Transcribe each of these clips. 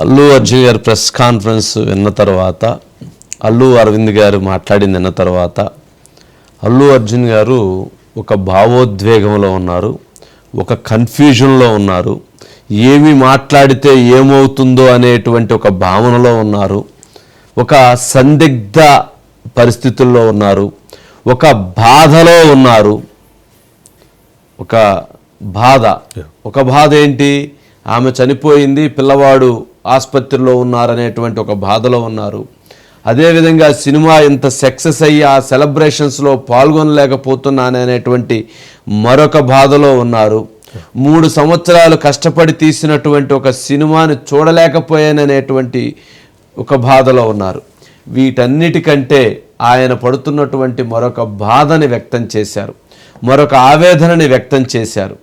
అల్లు అర్జున్ గారి press conference విన్న తర్వాత అల్లు అరవింద్ గారు మాట్లాడింది విన్న తర్వాత అల్లు అర్జున్ గారు ఒక భావోద్వేగంలో ఉన్నారు ఒక కన్ఫ్యూజన్లో ఉన్నారు ఏమి మాట్లాడితే ఏమవుతుందో అనేటువంటి ఒక భావనలో ఉన్నారు ఒక సందిగ్ధ పరిస్థితుల్లో ఉన్నారు ఒక బాధలో ఉన్నారు. ఒక బాధ. ఒక బాధ ఏంటి? ఆమె చనిపోయింది పిల్లవాడు ఆసుపత్రిలో ఉన్నారనేటువంటి ఒక బాధలో ఉన్నారు. అదేవిధంగా సినిమా ఇంత సక్సెస్ అయ్యి ఆ సెలబ్రేషన్స్లో పాల్గొనలేకపోతున్నాననేటువంటి మరొక బాధలో ఉన్నారు. మూడు సంవత్సరాలు కష్టపడి తీసినటువంటి ఒక సినిమాని చూడలేకపోయాననేటువంటి ఒక బాధలో ఉన్నారు. వీటన్నిటికంటే ఆయన పడుతున్నటువంటి మరొక బాధని వ్యక్తం చేశారు. మరొక ఆవేదనని వ్యక్తం చేశారు.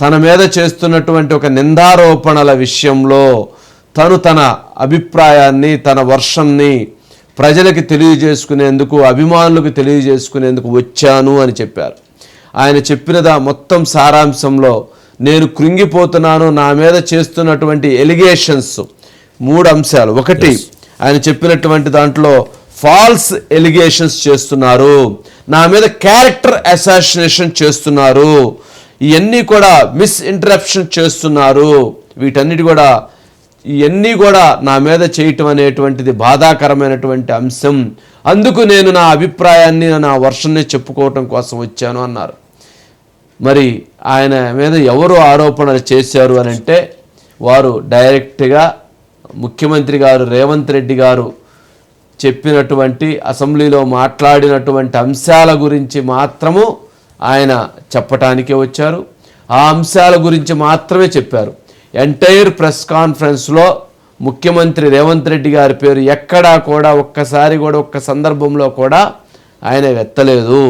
తన మీద చేస్తున్నటువంటి ఒక నిందారోపణల విషయంలో తను తన అభిప్రాయాన్ని తన వర్షన్ని ప్రజలకి తెలియజేసుకునేందుకు అభిమానులకు తెలియజేసుకునేందుకు వచ్చాను అని చెప్పారు. ఆయన చెప్పినదా మొత్తం సారాంశంలో నేను కృంగిపోతున్నాను నా మీద చేస్తున్నటువంటి ఎలిగేషన్స్ మూడు అంశాలు. ఒకటి ఆయన చెప్పినటువంటి దాంట్లో ఫాల్స్ ఎలిగేషన్స్ చేస్తున్నారు నా మీద క్యారెక్టర్ అసాసినేషన్ చేస్తున్నారు ఇవన్నీ కూడా మిస్ ఇంటరప్షన్ చేస్తున్నారు వీటన్నిటి కూడా ఇవన్నీ కూడా నా మీద చేయటం అనేటువంటిది బాధాకరమైనటువంటి అంశం. అందుకు నేను నా అభిప్రాయాన్ని నా వర్షన్ని చెప్పుకోవటం కోసం వచ్చాను అన్నారు. మరి ఆయన మీద ఎవరు ఆరోపణలు చేశారు అని అంటే వారు డైరెక్ట్గా ముఖ్యమంత్రి గారు రేవంత్ రెడ్డి గారు చెప్పినటువంటి అసెంబ్లీలో మాట్లాడినటువంటి అంశాల గురించి మాత్రము ఆయన చెప్పటానికే వచ్చారు. ఆ అంశాల గురించి మాత్రమే చెప్పారు. ఎంటైర్ ప్రెస్ కాన్ఫరెన్స్లో ముఖ్యమంత్రి రేవంత్ రెడ్డి గారి పేరు ఎక్కడా కూడా ఒక్కసారి కూడా ఒక్క సందర్భంలో కూడా ఆయన ఎత్తలేదు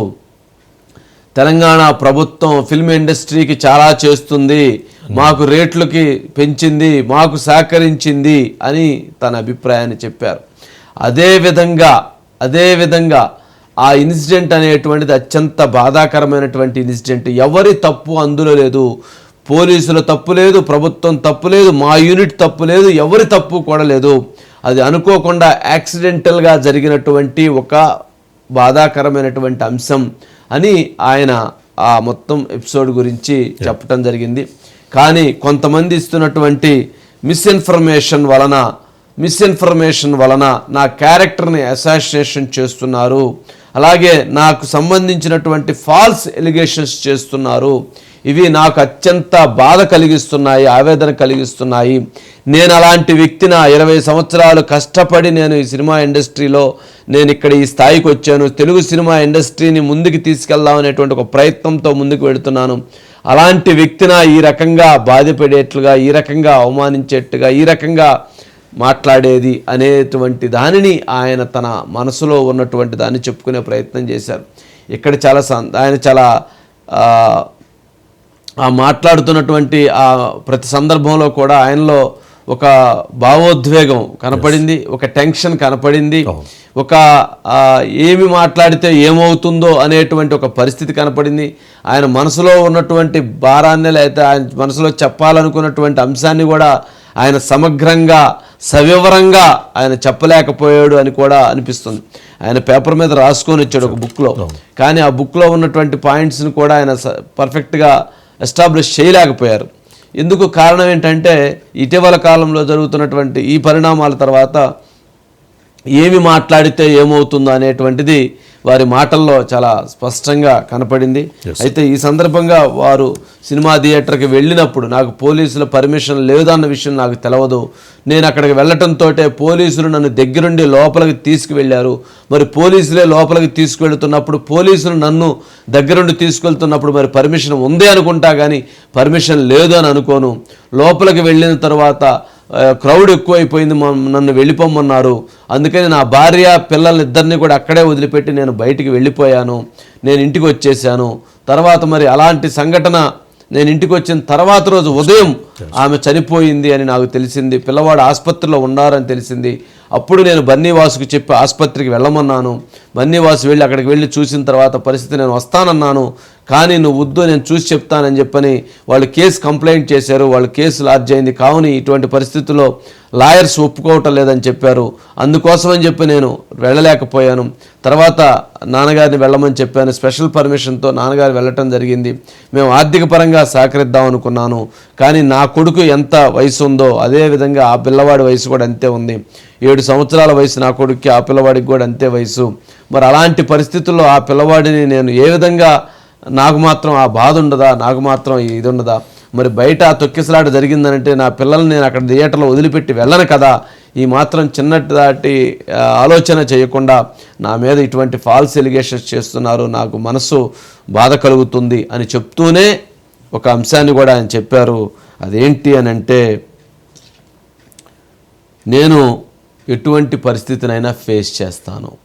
తెలంగాణ ప్రభుత్వం ఫిల్మ్ ఇండస్ట్రీకి చాలా చేస్తుంది మాకు రేట్లకి పెంచింది మాకు సహకరించింది అని తన అభిప్రాయాన్ని చెప్పారు. అదే విధంగా అదే విధంగా ఆ ఇన్సిడెంట్ అనేటువంటిది అత్యంత బాధాకరమైనటువంటి ఇన్సిడెంట్ ఎవరి తప్పు అందులో లేదు. పోలీసుల తప్పు లేదు ప్రభుత్వం తప్పు లేదు మా యూనిట్ తప్పు లేదు ఎవరి తప్పు కూడా లేదు. అది అనుకోకుండా యాక్సిడెంటల్గా జరిగినటువంటి ఒక బాధాకరమైనటువంటి అంశం అని ఆయన ఆ మొత్తం ఎపిసోడ్ గురించి చెప్పటం జరిగింది. కానీ కొంతమంది ఇస్తున్నటువంటి మిస్ఇన్ఫర్మేషన్ వలన మిస్ఇన్ఫర్మేషన్ వలన నా క్యారెక్టర్ని అసాసినేషన్ చేస్తున్నారు. అలాగే నాకు సంబంధించినటువంటి ఫాల్స్ ఎలిగేషన్స్ చేస్తున్నారు. ఇవి నాకు అత్యంత బాధ కలిగిస్తున్నాయి ఆవేదన కలిగిస్తున్నాయి. నేను అలాంటి వ్యక్తిన ఇరవై సంవత్సరాలు కష్టపడి నేను ఈ సినిమా ఇండస్ట్రీలో నేను ఇక్కడ ఈ స్థాయికి వచ్చాను. తెలుగు సినిమా ఇండస్ట్రీని ముందుకు తీసుకెళ్దాం అనేటువంటి ఒక ప్రయత్నంతో ముందుకు వెళుతున్నాను. అలాంటి వ్యక్తిన ఈ రకంగా బాధపడేట్లుగా ఈ రకంగా అవమానించేట్టుగా ఈ రకంగా మాట్లాడేది అనేటువంటి దానిని ఆయన తన మనసులో ఉన్నటువంటి దాన్ని చెప్పుకునే ప్రయత్నం చేశారు. ఇక్కడ చాలా ఆయన చాలా ఆ, మాట్లాడుతున్నటువంటి ఆ ప్రతి సందర్భంలో కూడా ఆయనలో ఒక భావోద్వేగం కనపడింది ఒక టెన్షన్ కనపడింది ఒక ఆ, ఏమి మాట్లాడితే ఏమవుతుందో అనేటువంటి ఒక పరిస్థితి కనపడింది. ఆయన మనసులో ఉన్నటువంటి భారాన్ని లేకపోతే ఆయన మనసులో చెప్పాలనుకున్నటువంటి అంశాన్ని కూడా ఆయన సమగ్రంగా సవివరంగా ఆయన చెప్పలేకపోయాడు అని కూడా అనిపిస్తుంది. ఆయన పేపర్ మీద రాసుకొని వచ్చాడు ఒక బుక్లో కానీ ఆ బుక్లో ఉన్నటువంటి పాయింట్స్ని కూడా ఆయన పర్ఫెక్ట్గా ఎస్టాబ్లిష్ చేయలేకపోయారు. ఎందుకు కారణం ఏంటంటే ఇటీవల కాలంలో జరుగుతున్నటువంటి ఈ పరిణామాల తర్వాత ఏమి మాట్లాడితే ఏమవుతుందో అనేటువంటిది వారి మాటల్లో చాలా స్పష్టంగా కనపడింది. అయితే ఈ సందర్భంగా వారు సినిమా థియేటర్కి వెళ్ళినప్పుడు నాకు పోలీసుల పర్మిషన్ లేదన్న విషయం నాకు తెలవదు. నేను అక్కడికి వెళ్ళటంతో పోలీసులు నన్ను దగ్గరుండి లోపలికి తీసుకువెళ్ళారు. మరి పోలీసులే లోపలికి తీసుకువెళ్తున్నప్పుడు పోలీసులు నన్ను దగ్గరుండి తీసుకెళ్తున్నప్పుడు మరి పర్మిషన్ ఉంది అనుకుంటా కానీ పర్మిషన్ లేదు అని అనుకోను. లోపలికి వెళ్ళిన తర్వాత క్రౌడ్ ఎక్కువైపోయింది నన్ను వెళ్ళిపోమన్నారు అందుకని నా భార్య పిల్లల్ని ఇద్దరిని కూడా అక్కడే వదిలిపెట్టి నేను బయటికి వెళ్ళిపోయాను. నేను ఇంటికి వచ్చేసాను తర్వాత మరి అలాంటి సంఘటన నేను ఇంటికి వచ్చిన తర్వాత రోజు ఉదయం ఆమె చనిపోయింది అని నాకు తెలిసింది. పిల్లవాడు ఆసుపత్రిలో ఉన్నారని తెలిసింది. అప్పుడు నేను బన్నీవాసుకు చెప్పి ఆసుపత్రికి వెళ్ళమన్నాను. బన్నీవాసు వెళ్ళి అక్కడికి వెళ్ళి చూసిన తర్వాత పరిస్థితి నేను వస్తానన్నాను. కానీ నువ్వు వద్దు నేను చూసి చెప్తానని చెప్పని వాళ్ళు కేసు కంప్లైంట్ చేశారు వాళ్ళు కేసు లాడ్జ్ అయింది. కావుని ఇటువంటి పరిస్థితుల్లో లాయర్స్ ఒప్పుకోవటం లేదని చెప్పారు. అందుకోసమని చెప్పి నేను వెళ్ళలేకపోయాను. తర్వాత నాన్నగారిని వెళ్ళమని చెప్పాను. స్పెషల్ పర్మిషన్తో నాన్నగారు వెళ్ళటం జరిగింది. మేము ఆర్థిక పరంగా సహకరిద్దాం అనుకున్నాను. కానీ నా కొడుకు ఎంత వయసు ఉందో అదే విధంగా ఆ పిల్లవాడి వయసు కూడా అంతే ఉంది. ఏడు సంవత్సరాల వయసు నా కొడుక్కి ఆ పిల్లవాడికి కూడా అంతే వయసు. మరి అలాంటి పరిస్థితుల్లో ఆ పిల్లవాడిని నేను ఏ విధంగా నాకు మాత్రం ఆ బాధ ఉండదా? నాకు మాత్రం ఇది ఉండదా మరి బయట తొక్కిసలాట జరిగిందనంటే నా పిల్లల్ని నేను అక్కడ థియేటర్లో వదిలిపెట్టి వెళ్ళను కదా? ఈ మాత్రం చిన్నటి దాటి ఆలోచన చేయకుండా నా మీద ఇటువంటి ఫాల్స్ ఎలిగేషన్స్ చేస్తున్నారు. నాకు మనసు బాధ కలుగుతుంది అని చెప్తూనే ఒక అంశాన్ని కూడా ఆయన చెప్పారు. అదేంటి అని అంటే నేను ఎటువంటి పరిస్థితినైనా ఫేస్ చేస్తాను.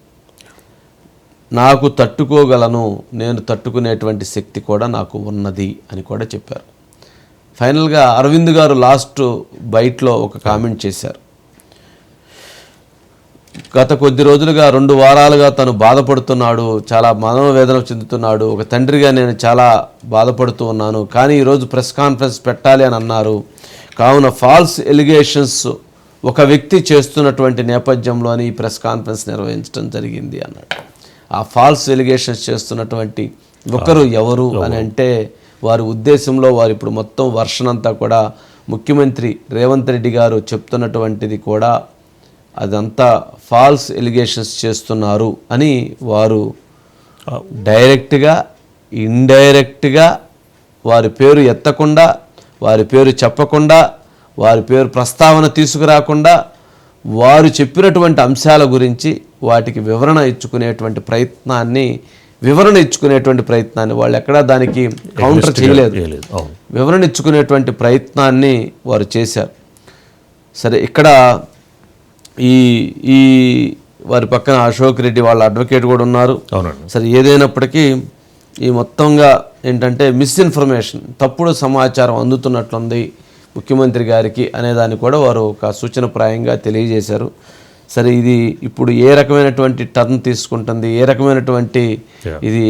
నాకు తట్టుకోగలను నేను తట్టుకునేటువంటి శక్తి కూడా నాకు ఉన్నది అని కూడా చెప్పారు. ఫైనల్గా అరవింద్ గారు లాస్ట్ బైట్లో ఒక కామెంట్ చేశారు. గత కొద్ది రోజులుగా రెండు వారాలుగా తను బాధపడుతున్నాడు చాలా మనోవేదన చెందుతున్నాడు ఒక తండ్రిగా నేను చాలా బాధపడుతూ ఉన్నాను కానీ ఈరోజు ప్రెస్ కాన్ఫరెన్స్ పెట్టాలి అని అన్నారు. కావున ఫాల్స్ ఎలిగేషన్స్ ఒక వ్యక్తి చేస్తున్నటువంటి నేపథ్యంలోని ఈ ప్రెస్ కాన్ఫరెన్స్ నిర్వహించడం జరిగింది అన్నాడు. ఆ ఫాల్స్ ఎలిగేషన్స్ చేస్తున్నటువంటి ఒకరు ఎవరు అని అంటే వారి ఉద్దేశంలో వారు ఇప్పుడు మొత్తం వర్షన్ అంతా కూడా ముఖ్యమంత్రి రేవంత్ రెడ్డి గారు చెప్తున్నటువంటిది కూడా అదంతా ఫాల్స్ ఎలిగేషన్స్ చేస్తున్నారు అని వారు డైరెక్ట్గా ఇండైరెక్ట్గా వారి పేరు ఎత్తకుండా వారి పేరు చెప్పకుండా వారి పేరు ప్రస్తావన తీసుకురాకుండా వారు చెప్పినటువంటి అంశాల గురించి వాటికి వివరణ ఇచ్చుకునేటువంటి ప్రయత్నాన్ని వివరణ ఇచ్చుకునేటువంటి ప్రయత్నాన్ని వాళ్ళు ఎక్కడా దానికి కౌంటర్ చేయలేదు వివరణ ఇచ్చుకునేటువంటి ప్రయత్నాన్ని వారు చేశారు. సరే ఇక్కడ ఈ ఈ వారి పక్కన అశోక్ రెడ్డి వాళ్ళ అడ్వకేట్ కూడా ఉన్నారు. సరే ఏదైనప్పటికీ ఈ మొత్తంగా ఏంటంటే మిస్ఇన్ఫర్మేషన్ తప్పుడు సమాచారం అందుతున్నట్లుంది ముఖ్యమంత్రి గారికి అనేదాన్ని కూడా వారు ఒక సూచనప్రాయంగా తెలియజేశారు. సరే ఇది ఇప్పుడు ఏ రకమైనటువంటి టర్న్ తీసుకుంటుంది? ఏ రకమైనటువంటి. ఇది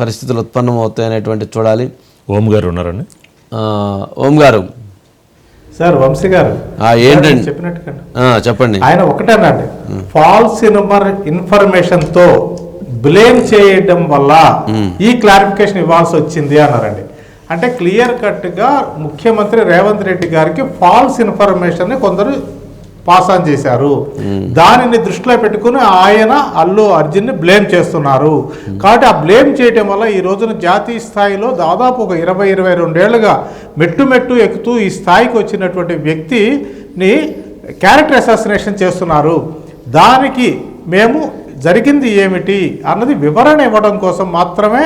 పరిస్థితులు ఉత్పన్నం అవుతాయి అనేటువంటి చూడాలి. ఓం గారు ఉన్నారండి? ఓం గారు. సార్ వంశీ గారు. ఆ, ఏంటండి? చెప్పినట్టుగా ఆ, చెప్పండి. ఆయన ఒకటేనండి ఫాల్స్ ఇన్ఫర్ ఇన్ఫర్మేషన్తో బ్లేమ్ చేయడం వల్ల ఈ క్లారిఫికేషన్ ఇవ్వాల్సి వచ్చింది అన్నారండి. అంటే క్లియర్ కట్గా ముఖ్యమంత్రి రేవంత్ రెడ్డి గారికి ఫాల్స్ ఇన్ఫర్మేషన్ని కొందరు పాస్ ఆన్ చేశారు. దానిని దృష్టిలో పెట్టుకుని ఆయన అల్లు అర్జున్ని బ్లేమ్ చేస్తున్నారు. కాబట్టి ఆ బ్లేమ్ చేయటం వల్ల ఈ రోజున జాతీయ స్థాయిలో దాదాపు ఒక ఇరవై ఇరవై రెండేళ్ళుగా మెట్టు మెట్టు ఎక్కుతూ ఈ స్థాయికి వచ్చినటువంటి వ్యక్తిని క్యారెక్టర్ అసాసినేషన్ చేస్తున్నారు. దానికి మేము జరిగింది ఏమిటి అన్నది వివరణ ఇవ్వడం కోసం మాత్రమే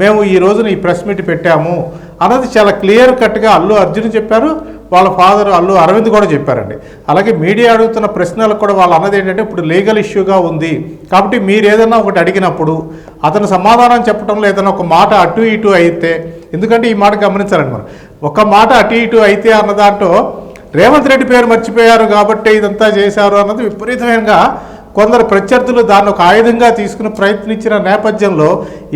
మేము ఈ రోజున ఈ ప్రెస్ మీట్ పెట్టాము. అన్నది చాలా క్లియర్ కట్గా అల్లు అర్జున్ చెప్పారు. వాళ్ళ ఫాదర్ అల్లు అరవింద్ కూడా చెప్పారండి. అలాగే మీడియా అడుగుతున్న ప్రశ్నలకు కూడా వాళ్ళు అన్నది ఏంటంటే ఇప్పుడు లీగల్ ఇష్యూగా ఉంది. కాబట్టి మీరు ఏదైనా ఒకటి అడిగినప్పుడు అతను సమాధానం చెప్పడంలో ఏదైనా ఒక మాట అటు ఇటు అయితే ఎందుకంటే ఈ మాట గమనించాలండి మనం. ఒక మాట అటు ఇటు అయితే అన్న దాంట్లో రేవంత్ రెడ్డి పేరు మర్చిపోయారు కాబట్టి ఇదంతా చేశారు అన్నది విపరీతమైనగా కొందరు ప్రత్యర్థులు దాన్ని ఒక ఆయుధంగా తీసుకుని ప్రయత్నించిన నేపథ్యంలో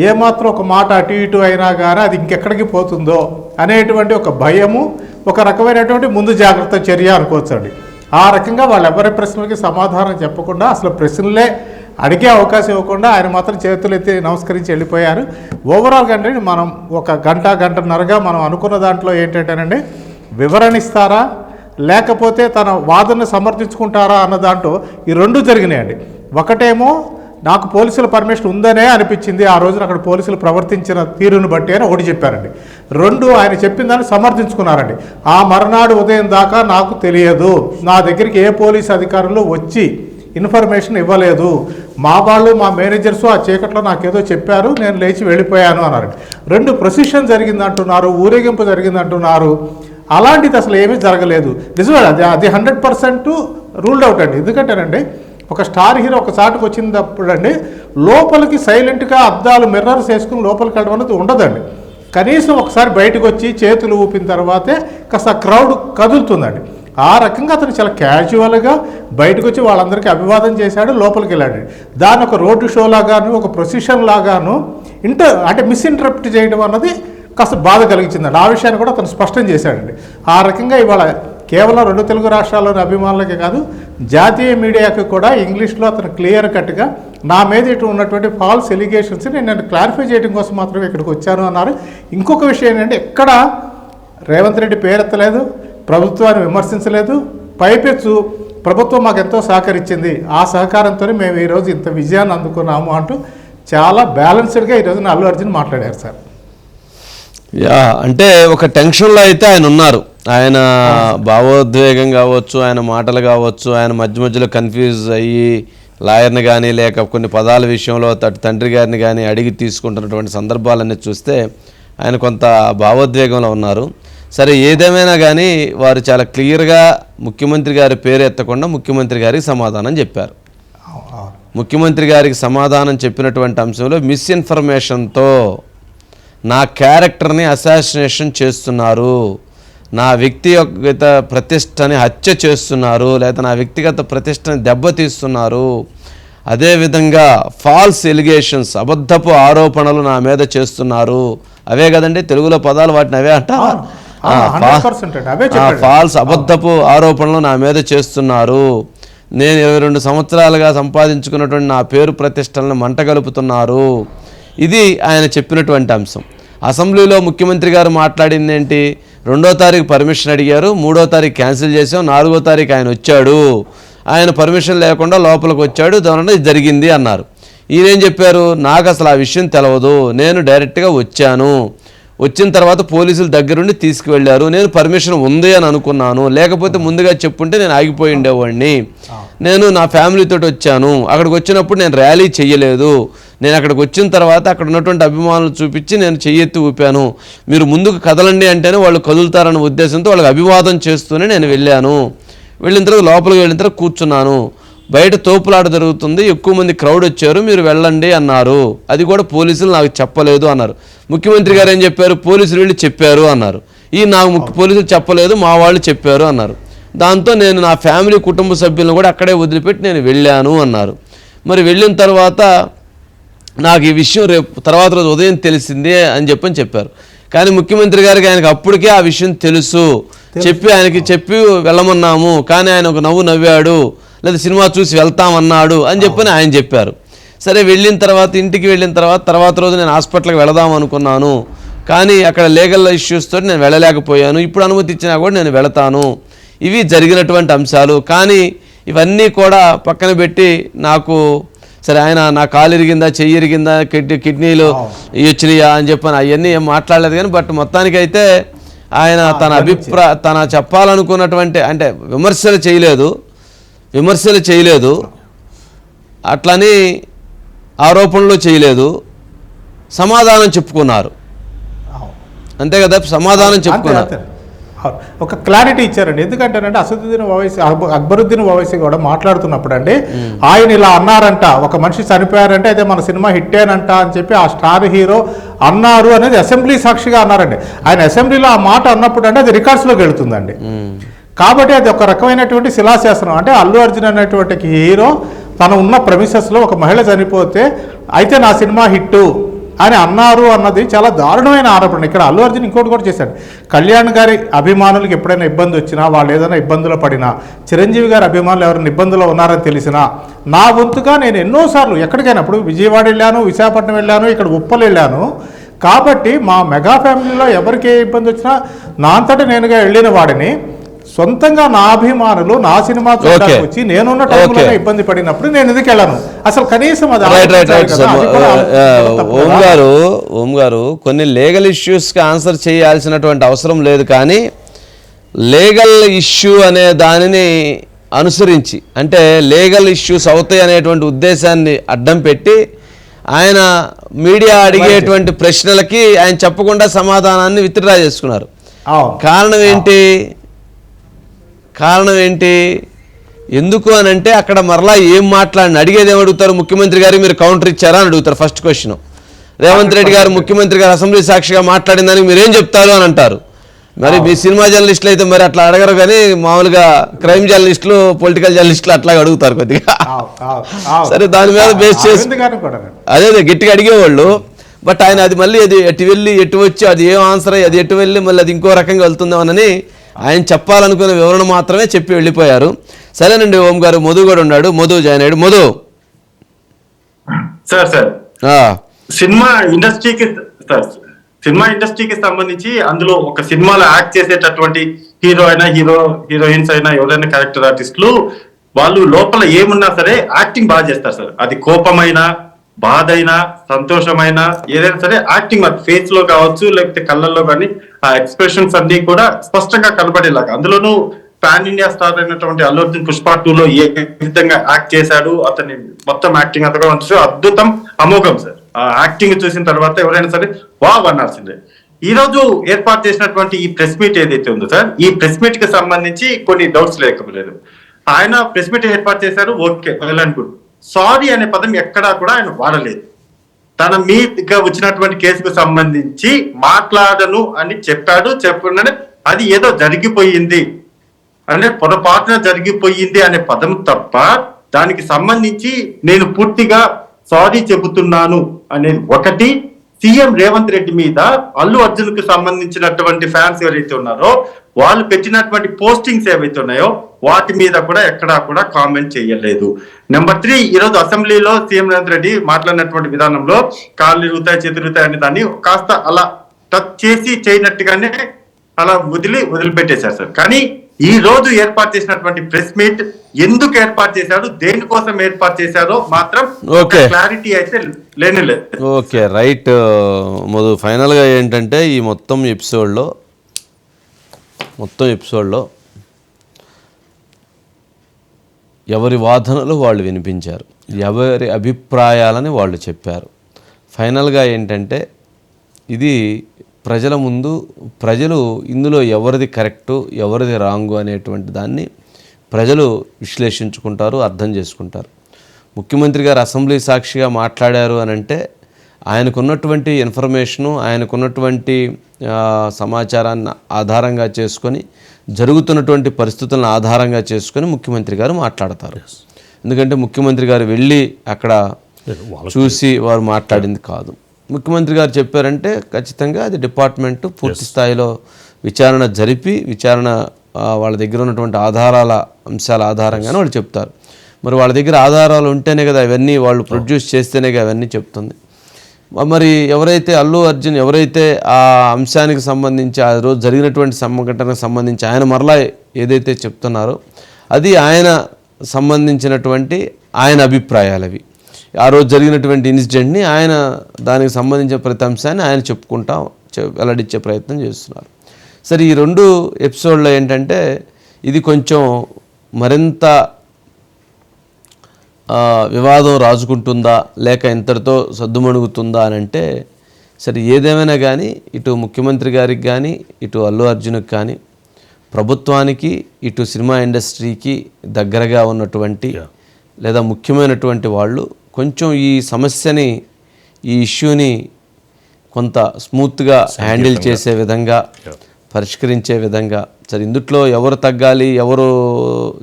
ఏమాత్రం ఒక మాట అటు ఇటు అయినా కానీ అది ఇంకెక్కడికి పోతుందో అనేటువంటి ఒక భయము ఒక రకమైనటువంటి ముందు జాగ్రత్త చర్య అనుకోవచ్చండి. ఆ రకంగా వాళ్ళు ఎవరి ప్రశ్నలకి సమాధానం చెప్పకుండా అసలు ప్రశ్నలే అడిగే అవకాశం ఇవ్వకుండా ఆయన మాత్రం చేతులు ఎత్తి నమస్కరించి వెళ్ళిపోయారు. ఓవరాల్గా అంటే మనం ఒక గంట గంటన్నరగా మనం అనుకున్న దాంట్లో ఏంటంటేనండి వివరణ ఇస్తారా లేకపోతే తన వాదనను సమర్థించుకుంటారా అన్న దాంట్లో ఈ రెండు జరిగినాయండి. ఒకటేమో నాకు పోలీసుల పర్మిషన్ ఉందనే అనిపించింది. ఆ రోజున అక్కడ పోలీసులు ప్రవర్తించిన తీరును బట్టి అని ఒకటి చెప్పారండి. రెండు ఆయన చెప్పిన దాన్ని సమర్థించుకున్నారండి. ఆ మరునాడు ఉదయం దాకా నాకు తెలియదు. నా దగ్గరికి ఏ పోలీస్ అధికారులు వచ్చి ఇన్ఫర్మేషన్ ఇవ్వలేదు. మా వాళ్ళు మా మేనేజర్స్ ఆ చీకట్లో నాకేదో చెప్పారు. నేను లేచి వెళ్ళిపోయాను అన్నారు రెండు ప్రొసిషన్ జరిగింది అంటున్నారు ఊరేగింపు జరిగింది అంటున్నారు అలాంటిది అసలు ఏమీ జరగలేదు. నిజమే అది అది హండ్రెడ్ పర్సెంట్ రూల్డ్ అవుట్ అండి. ఎందుకంటేనండి ఒక స్టార్ హీరో ఒక చాటుకు వచ్చినప్పుడు అండి లోపలికి సైలెంట్గా అద్దాలు మిర్రర్స్ వేసుకుని లోపలికి వెళ్ళడం అనేది ఉండదండి. కనీసం ఒకసారి బయటకు వచ్చి చేతులు ఊపిన తర్వాతే కాస్త క్రౌడ్ కదులుతుందండి. ఆ రకంగా అతను చాలా క్యాజువల్గా బయటకు వచ్చి వాళ్ళందరికీ అభివాదం చేశాడు లోపలికి వెళ్ళాడు దాని ఒక రోడ్డు షో లాగాను ఒక ప్రొసిషన్ లాగాను ఇంటర్ అంటే మిస్ఇంటరప్ట్ చేయడం అన్నది కాస్త బాధ కలిగించిందండి. ఆ విషయాన్ని కూడా అతను స్పష్టం చేశాడండి. ఆ రకంగా ఇవాళ కేవలం రెండు తెలుగు రాష్ట్రాల్లోని అభిమానులకే కాదు జాతీయ మీడియాకి కూడా ఇంగ్లీష్లో అతను క్లియర్ కట్గా నా మీద ఇటు ఉన్నటువంటి ఫాల్స్ ఎలిగేషన్స్ నేను నేను క్లారిఫై చేయడం కోసం మాత్రమే ఇక్కడికి వచ్చాను అన్నారు. ఇంకొక విషయం ఏంటంటే ఎక్కడ రేవంత్ రెడ్డి పేరెత్తలేదు ప్రభుత్వాన్ని విమర్శించలేదు పైపెచ్చు ప్రభుత్వం మాకు ఎంతో సహకరించింది ఆ సహకారంతో మేము ఈరోజు ఇంత విజయాన్ని అందుకున్నాము అంటూ చాలా బ్యాలెన్స్డ్గా ఈరోజు అల్లు అర్జున్ మాట్లాడారు సార్. యా అంటే ఒక టెన్షన్లో అయితే ఆయన ఉన్నారు. ఆయన భావోద్వేగం కావచ్చు ఆయన మాటలు కావచ్చు ఆయన మధ్య మధ్యలో కన్ఫ్యూజ్ అయ్యి లాయర్ని కానీ లేక కొన్ని పదాల విషయంలో తటు తండ్రి గారిని కానీ అడిగి తీసుకుంటున్నటువంటి సందర్భాలన్నీ చూస్తే ఆయన కొంత భావోద్వేగంలో ఉన్నారు. సరే ఏదేమైనా కానీ వారు చాలా క్లియర్గా ముఖ్యమంత్రి గారి పేరు ఎత్తకుండా ముఖ్యమంత్రి గారికి సమాధానం చెప్పారు. ముఖ్యమంత్రి గారికి సమాధానం చెప్పినటువంటి అంశంలో మిస్ఇన్ఫర్మేషన్తో నా క్యారెక్టర్ని అసాసినేషన్ చేస్తున్నారు. నా వ్యక్తిగత ప్రతిష్టని హత్య చేస్తున్నారు లేదా నా వ్యక్తిగత ప్రతిష్టని దెబ్బతీస్తున్నారు అదేవిధంగా ఫాల్స్ ఎలిగేషన్స్ అబద్ధపు ఆరోపణలు నా మీద చేస్తున్నారు. అవే కదండి తెలుగులో పదాలు వాటిని అవే అంటారా ఆ, 100% అండి. అవే చెప్పాడు. ఫాల్స్ అబద్ధపు ఆరోపణలు నా మీద చేస్తున్నారు. నేను ఇరవై రెండు సంవత్సరాలుగా సంపాదించుకున్నటువంటి నా పేరు ప్రతిష్టలను మంటగలుపుతున్నారు. ఇది ఆయన చెప్పినటువంటి అంశం. అసెంబ్లీలో ముఖ్యమంత్రి గారు మాట్లాడింది ఏంటి? రెండో తారీఖు పర్మిషన్ అడిగారు మూడో తారీఖు క్యాన్సిల్ చేసాం నాలుగో తారీఖు ఆయన వచ్చాడు. ఆయన పర్మిషన్ లేకుండా లోపలికి వచ్చాడు దానివల్ల ఇది జరిగింది అన్నారు. ఈయనేం చెప్పారు? నాకు అసలు ఆ విషయం తెలవదు నేను డైరెక్ట్గా వచ్చాను. వచ్చిన తర్వాత పోలీసులు దగ్గరుండి తీసుకువెళ్ళారు. నేను పర్మిషన్ ఉంది అని అనుకున్నాను. లేకపోతే ముందుగా చెప్పుంటే నేను ఆగిపోయి ఉండేవాడిని. నేను నా ఫ్యామిలీతో వచ్చాను. అక్కడికి వచ్చినప్పుడు నేను ర్యాలీ చెయ్యలేదు నేను అక్కడికి వచ్చిన తర్వాత అక్కడ ఉన్నటువంటి అభిమానులు చూపించి నేను చెయ్యెత్తి ఊపాను. మీరు ముందుకు కదలండి అంటేనే వాళ్ళు కదులుతారన్న ఉద్దేశంతో వాళ్ళకి అభివాదం చేస్తూనే నేను వెళ్ళాను. వెళ్ళిన తర్వాత లోపలికి వెళ్ళిన తర్వాత కూర్చున్నాను. బయట తోపులాట జరుగుతుంది. ఎక్కువ మంది క్రౌడ్ వచ్చారు. మీరు వెళ్ళండి అన్నారు. అది కూడా పోలీసులు నాకు చెప్పలేదు అన్నారు. ముఖ్యమంత్రి గారు ఏం చెప్పారు? పోలీసులు వెళ్ళి చెప్పారు అన్నారు. ఈ నాకు ముఖ్య పోలీసులు చెప్పలేదు. మా వాళ్ళు చెప్పారు అన్నారు. దాంతో నేను నా ఫ్యామిలీ కుటుంబ సభ్యులను కూడా అక్కడే వదిలిపెట్టి నేను వెళ్ళాను అన్నారు. మరి వెళ్ళిన తర్వాత నాకు ఈ విషయం రేపు తర్వాత రోజు ఉదయం తెలిసింది అని చెప్పని చెప్పారు. కానీ ముఖ్యమంత్రి గారికి ఆయనకు అప్పటికే ఆ విషయం తెలుసు. చెప్పి ఆయనకి చెప్పి వెళ్ళమన్నాము. కానీ ఆయన ఒక నవ్వు నవ్వాడు. లేదా సినిమా చూసి వెళ్తామన్నాడు అని చెప్పని ఆయన చెప్పారు. సరే వెళ్ళిన తర్వాత ఇంటికి వెళ్ళిన తర్వాత తర్వాత రోజు నేను హాస్పిటల్కి వెళదాం అనుకున్నాను. కానీ అక్కడ లీగల్ ఇష్యూస్ తోటి నేను వెళ్ళలేకపోయాను. ఇప్పుడు అనుమతి ఇచ్చినా కూడా నేను వెళతాను. ఇవి జరిగినటువంటి అంశాలు. కానీ ఇవన్నీ కూడా పక్కన పెట్టి నాకు సరే ఆయన నా కాలు ఇరిగిందా చెయ్యి ఇరిగిందా కిడ్నీ కిడ్నీలు వచ్చినాయా అని చెప్పని అవన్నీ ఏం మాట్లాడలేదు కానీ బట్ మొత్తానికైతే ఆయన తన అభిప్రాయ తన చెప్పాలనుకున్నటువంటి అంటే విమర్శలు చేయలేదు విమర్శలు చేయలేదు అట్లని ఆరోపణలు చేయలేదు సమాధానం చెప్పుకున్నారు. అంతే కదా సమాధానం చెప్పుకున్నారు. ఒక క్లారిటీ ఇచ్చారండి. ఎందుకంటేనంటే అసదుద్దీన్ ఓవైసీ అక్బరుద్దీన్ ఓవైసీ కూడా మాట్లాడుతున్నప్పుడు అండి ఆయన ఇలా అన్నారంట ఒక మనిషి చనిపోయారంటే అయితే మన సినిమా హిట్టేనంట అని చెప్పి ఆ స్టార్ హీరో అన్నారు అనేది అసెంబ్లీ సాక్షిగా అన్నారండి. ఆయన అసెంబ్లీలో ఆ మాట అన్నప్పుడు అంటే అది రికార్డ్స్లోకి వెళుతుందండి. కాబట్టి అది ఒక రకమైనటువంటి శిలాశాసనం. అంటే అల్లు అర్జున్ అనేటువంటి హీరో తను ఉన్న ప్రమిసెస్లో ఒక మహిళ చనిపోతే అయితే నా సినిమా హిట్టు అని అన్నారు అన్నది చాలా దారుణమైన ఆరోపణ. ఇక్కడ అల్లు అర్జున్ ఇంకోటి కూడా చేశాడు. కళ్యాణ్ గారి అభిమానులకు ఎప్పుడైనా ఇబ్బంది వచ్చినా వాళ్ళు ఏదైనా ఇబ్బందులు పడినా చిరంజీవి గారి అభిమానులు ఎవరైనా ఇబ్బందులు ఉన్నారని తెలిసినా నా వంతుగా నేను ఎన్నోసార్లు ఎక్కడికైనా ఇప్పుడు విజయవాడ వెళ్ళాను విశాఖపట్నం వెళ్ళాను ఇక్కడ ఉప్పలు వెళ్ళాను. కాబట్టి మా మెగా ఫ్యామిలీలో ఎవరికి ఏ ఇబ్బంది వచ్చినా నా అంతటా నేనుగా వెళ్ళిన వాడిని సొంతంగా నా అభిమానులు నా సినిమా చూడడానికి. వచ్చి నేనున్న టైంలో Okay. ఇబ్బంది పడినప్పుడు నేను ఎందుకు వెళ్ళాను అసలు కనీసం అది ఓం. గారు ఓం గారు కొన్ని లీగల్ ఇష్యూస్కి ఆన్సర్ చేయాల్సినటువంటి అవసరం లేదు కానీ లీగల్ ఇష్యూ అనే దానిని అనుసరించి అంటే లీగల్ ఇష్యూస్ అవుతాయి అనేటువంటి ఉద్దేశాన్ని అడ్డం పెట్టి ఆయన మీడియా అడిగేటువంటి ప్రశ్నలకి ఆయన చెప్పకుండా సమాధానాన్ని విత్డ్రా చేసుకున్నారు. కారణం ఏంటి? కారణం ఏంటి? ఎందుకు అని అంటే అక్కడ మరలా ఏం మాట్లాడిన అడిగేది ఏం అడుగుతారు? ముఖ్యమంత్రి గారు మీరు కౌంటర్ ఇచ్చారా అని అడుగుతారు ఫస్ట్ క్వశ్చన్. రేవంత్ రెడ్డి గారు ముఖ్యమంత్రి గారు అసెంబ్లీ సాక్షిగా మాట్లాడిన దానికి మీరు ఏం చెప్తారు అని అంటారు. మరి మీ సినిమా జర్నలిస్టులు అయితే మరి అట్లా అడగరు కానీ మామూలుగా క్రైమ్ జర్నలిస్టులు పొలిటికల్ జర్నలిస్టులు అట్లాగే అడుగుతారు కొద్దిగా. సరే దాని మీద బేస్ చేసి అదే అదే గట్టిగా అడిగేవాళ్ళు. బట్ ఆయన అది మళ్ళీ అది ఎటు వెళ్ళి ఎటు వచ్చి అది ఏం ఆన్సర్ అయ్యి అది ఎటు వెళ్ళి మళ్ళీ అది ఇంకో రకంగా వెళ్తుందేమోనని ఆయన చెప్పాలనుకున్న వివరణ మాత్రమే చెప్పి వెళ్ళిపోయారు. సరేనండి ఓం గారు మధు కూడా ఉన్నాడు. మధు జాయిన్ అయ్యాడు. మధు. Sir sir. సినిమా ఇండస్ట్రీకి సార్ సినిమా ఇండస్ట్రీకి సంబంధించి అందులో ఒక సినిమాలో యాక్ట్ చేసేటటువంటి హీరో అయినా హీరో హీరోయిన్స్ అయినా ఎవరైనా క్యారెక్టర్ ఆర్టిస్టులు వాళ్ళు లోపల ఏమున్నా సరే యాక్టింగ్ బాగా చేస్తారు సార్. అది కోపమైనా బాధ అయినా సంతోషమైన ఏదైనా సరే యాక్టింగ్ ఫేస్లో కావచ్చు లేకపోతే కళ్ళల్లో కానీ ఆ ఎక్స్ప్రెషన్స్ అన్ని కూడా స్పష్టంగా కనబడేలాగా అందులోనూ పాన్ ఇండియా స్టార్ అయినటువంటి అల్లు అర్జున్ పుష్ప టూ లో ఏ విధంగా యాక్ట్ చేశాడు అతని మొత్తం యాక్టింగ్ అంతా కూడా అద్భుతం అమోఘం సార్. ఆ యాక్టింగ్ చూసిన తర్వాత ఎవరైనా సరే వావ్ అనాల్సిందే ఈ రోజు ఏర్పాటు చేసినటువంటి ఈ ప్రెస్ మీట్ ఏదైతే ఉందో సార్ ఈ ప్రెస్ మీట్కి సంబంధించి కొన్ని డౌట్స్ లేకపోలేదు. ఆయన ప్రెస్ మీట్ ఏర్పాటు చేశారు okay well and good. Sorry అనే పదం ఎక్కడా కూడా ఆయన వాడలేదు. తన మీదుగా వచ్చినటువంటి కేసుకు సంబంధించి మాట్లాడను అని చెప్పాడు చెప్పకుండానే అది ఏదో జరిగిపోయింది అంటే పొరపాటున జరిగిపోయింది అనే పదం తప్ప దానికి సంబంధించి నేను పూర్తిగా సారీ చెబుతున్నాను అనేది ఒకటి. సీఎం రేవంత్ రెడ్డి మీద అల్లు అర్జున్కు సంబంధించినటువంటి ఫ్యాన్స్ ఎవరైతే ఉన్నారో వాళ్ళు పెట్టినటువంటి పోస్టింగ్స్ ఏవైతే ఉన్నాయో వాటి మీద కూడా ఎక్కడా కూడా కామెంట్ చేయలేదు. నెంబర్ త్రీ ఈ రోజు అసెంబ్లీలో సీఎం రేవంత్ రెడ్డి మాట్లాడినటువంటి విధానంలో కాళ్ళు ఇరుగుతాయి చేతులు ఇరుగుతాయి అనే దాన్ని కాస్త అలా టచ్ చేసి చేయనట్టుగానే అలా వదిలి వదిలిపెట్టేశారు సార్. కానీ ఈ రోజు ఏర్పాటు చేసినటువంటి ప్రెస్ మీట్ ఎందుకు ఏర్పాటు చేశారు దేనికోసం ఏర్పాటు చేశారో మాత్రం. క్లారిటీ అయితే లేని లేదు. Okay right. మధు ఫైనల్గా ఏంటంటే ఈ మొత్తం ఎపిసోడ్లో మొత్తం ఎపిసోడ్లో ఎవరి వాదనలు వాళ్ళు వినిపించారు. ఎవరి అభిప్రాయాలని వాళ్ళు చెప్పారు. ఫైనల్గా ఏంటంటే ఇది ప్రజల ముందు ప్రజలు ఇందులో ఎవరిది కరెక్టు ఎవరిది రాంగు అనేటువంటి దాన్ని ప్రజలు విశ్లేషించుకుంటారు అర్థం చేసుకుంటారు. ముఖ్యమంత్రి గారు అసెంబ్లీ సాక్షిగా మాట్లాడారు అని అంటే ఆయనకున్నటువంటి ఇన్ఫర్మేషను ఆయనకున్నటువంటి సమాచారాన్ని ఆధారంగా చేసుకొని జరుగుతున్నటువంటి పరిస్థితులను ఆధారంగా చేసుకొని ముఖ్యమంత్రి గారు మాట్లాడతారు. ఎందుకంటే ముఖ్యమంత్రి గారు వెళ్ళి అక్కడ చూసి వారు మాట్లాడింది కాదు. ముఖ్యమంత్రి గారు చెప్పారంటే ఖచ్చితంగా అది డిపార్ట్మెంట్ పూర్తి స్థాయిలో విచారణ జరిపి విచారణ వాళ్ళ దగ్గర ఉన్నటువంటి ఆధారాల అంశాల ఆధారంగానే వాళ్ళు చెప్తారు. మరి వాళ్ళ దగ్గర ఆధారాలు ఉంటేనే కదా అవన్నీ వాళ్ళు ప్రొడ్యూస్ చేస్తేనే కదా అవన్నీ చెప్తుంది. మరి ఎవరైతే అల్లు అర్జున్ ఎవరైతే ఆ అంశానికి సంబంధించి ఆ రోజు జరిగినటువంటి సంఘటనకు సంబంధించి ఆయన మరలా ఏదైతే చెప్తున్నారో అది ఆయన సంబంధించినటువంటి ఆయన అభిప్రాయాలు అవి. ఆ రోజు జరిగినటువంటి ఇన్సిడెంట్ని ఆయన దానికి సంబంధించిన ప్రతి అంశాన్ని ఆయన చెప్పుకుంటా వెల్లడించే ప్రయత్నం చేస్తున్నారు. సరే ఈ రెండు ఎపిసోడ్లో ఏంటంటే ఇది కొంచెం మరింత వివాదం రాజుకుంటుందా లేక ఇంతటితో సద్దుమణుగుతుందా అని అంటే సరే ఏదేమైనా కానీ ఇటు ముఖ్యమంత్రి గారికి కానీ ఇటు అల్లు అర్జున్కి కానీ ప్రభుత్వానికి ఇటు సినిమా ఇండస్ట్రీకి దగ్గరగా ఉన్నటువంటి లేదా ముఖ్యమైనటువంటి వాళ్ళు కొంచెం ఈ సమస్యని ఈ ఇష్యూని కొంత స్మూత్గా హ్యాండిల్ చేసే విధంగా పరిష్కరించే విధంగా. సరే ఇందుట్లో ఎవరు తగ్గాలి ఎవరు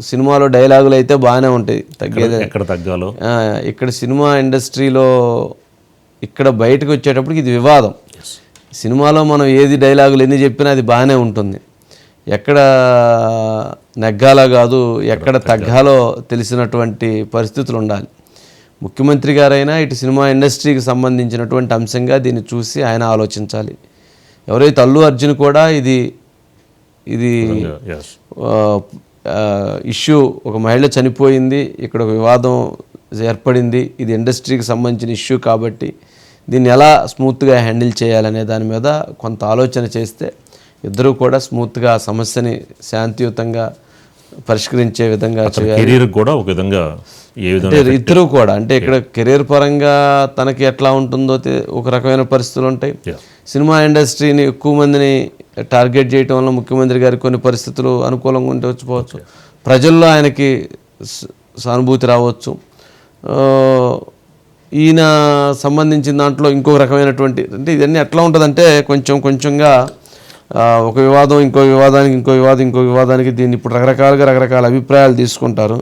సినిమాలో డైలాగులు అయితే బాగానే ఉంటాయి. తగ్గేది. ఎక్కడ తగ్గాలో? ఇక్కడ సినిమా ఇండస్ట్రీలో ఇక్కడ బయటకు వచ్చేటప్పటికి ఇది వివాదం. సినిమాలో మనం ఏది డైలాగులు ఎన్ని చెప్పినా అది బాగానే ఉంటుంది. ఎక్కడ నెగ్గాలో కాదు ఎక్కడ తగ్గాలో తెలిసినటువంటి పరిస్థితులు ఉండాలి. ముఖ్యమంత్రి గారైనా ఇటు సినిమా ఇండస్ట్రీకి సంబంధించినటువంటి అంశంగా దీన్ని చూసి ఆయన ఆలోచించాలి. ఎవరైతే అల్లు అర్జున్ కూడా ఇది ఇది ఇష్యూ ఒక మహిళ చనిపోయింది ఇక్కడ ఒక వివాదం ఏర్పడింది ఇది ఇండస్ట్రీకి సంబంధించిన ఇష్యూ కాబట్టి దీన్ని ఎలా స్మూత్గా హ్యాండిల్ చేయాలనే దాని మీద కొంత ఆలోచన చేస్తే ఇద్దరూ కూడా స్మూత్గా సమస్యని శాంతియుతంగా పరిష్కరించే విధంగా కెరీర్ కూడా ఒక విధంగా ఏ విధంగా అంటే ఇద్దరు కూడా అంటే ఇక్కడ కెరీర్ పరంగా తనకి ఎట్లా ఉంటుందో ఒక రకమైన పరిస్థితులు ఉంటాయి. సినిమా ఇండస్ట్రీని ఎక్కువ మందిని టార్గెట్ చేయటం వల్ల ముఖ్యమంత్రి గారికి కొన్ని పరిస్థితులు అనుకూలంగా ఉంటే వచ్చిపోవచ్చు. ప్రజల్లో ఆయనకి సానుభూతి రావచ్చు. ఈయన సంబంధించిన దాంట్లో ఇంకో రకమైనటువంటి అంటే ఇవన్నీ ఎట్లా ఉంటుందంటే కొంచెం కొంచెంగా ఒక వివాదం ఇంకో వివాదానికి ఇంకో వివాదం ఇంకో వివాదానికి దీన్ని ఇప్పుడు రకరకాలుగా రకరకాల అభిప్రాయాలు తీసుకుంటారు.